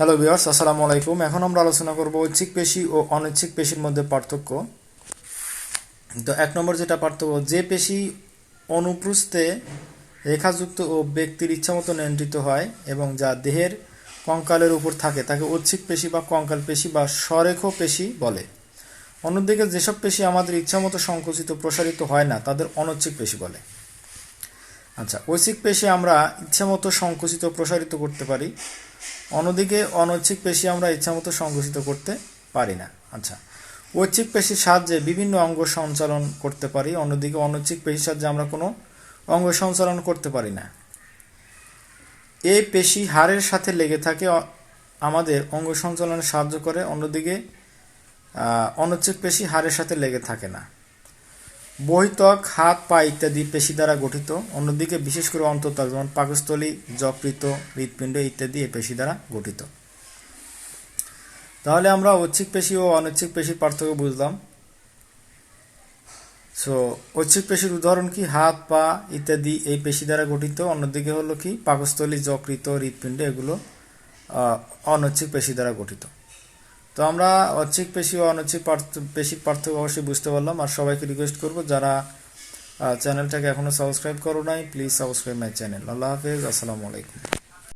Hello বিয়ার্স আসসালামু আলাইকুম। এখন আমরা আলোচনা করব ঐচ্ছিক পেশি ও অনৈচ্ছিক পেশির মধ্যে পার্থক্য। তো এক নম্বর যেটা পার্থক্য, যে পেশি অনুপ্রস্থে রেখাযুক্ত ও ব্যক্তির ইচ্ছামতো নিয়ন্ত্রিত হয় এবং যা দেহের কঙ্কালের উপর থাকে, তাকে ঐচ্ছিক পেশি বা কঙ্কাল পেশি বা স্বরেখ পেশি বলে। অন্যদিকে যেসব পেশি আমাদের ইচ্ছামতো সংকুচিত, প্রসারিত হয় না, তাদের অনৈচ্ছিক পেশি বলে। আচ্ছা ঐচ্ছিক পেশি আমরা ইচ্ছামতো সংকুচিত, প্রসারিত করতে পারি। অন্যদিকে অনৈচ্ছিক পেশি আমরা ইচ্ছামতো সংকুচিত করতে পারি না। আচ্ছা ঐচ্ছিক পেশির সাহায্যে বিভিন্ন অঙ্গ সঞ্চালন করতে পারি, অন্যদিকে অনৈচ্ছিক পেশির সাহায্যে আমরা কোনো অঙ্গ সঞ্চালন করতে পারি না। এই পেশি হাড়ের সাথে লেগে থাকে আমাদের অঙ্গ সঞ্চালনে সাহায্য করে, অন্যদিকে অনৈচ্ছিক পেশি হাড়ের সাথে লেগে থাকে না। বহিত্বক হাত, পা ইত্যাদি পেশি দ্বারা গঠিত। অন্যদিকে বিশেষ করে অন্তর্ত্বক যেমন পাকস্থলী যকৃত হৃৎপিণ্ড ইত্যাদি এই পেশি দ্বারা গঠিত। তাহলে আমরা ঐচ্ছিক পেশি ও অনৈচ্ছিক পেশির পার্থক্য বুঝলাম। সো ঐচ্ছিক পেশির উদাহরণ কি? হাত, পা ইত্যাদি এই পেশি দ্বারা গঠিত। অন্যদিকে হলো কি? পাকস্থলী যকৃত হৃৎপিণ্ড এগুলো অনৈচ্ছিক পেশি দ্বারা গঠিত। তো আমরা ঐচ্ছিক পেশি ও অনৈচ্ছিক পেশির পার্থক্য অবশ্যই বুঝতে পারলাম। আর সবাইকে রিকোয়েস্ট করব, যারা চ্যানেলটাকে এখনও সাবস্ক্রাইব করো নাই প্লিজ সাবস্ক্রাইব মাই চ্যানেল আল্লাহ হাফেজ, আসসালামু আলাইকুম।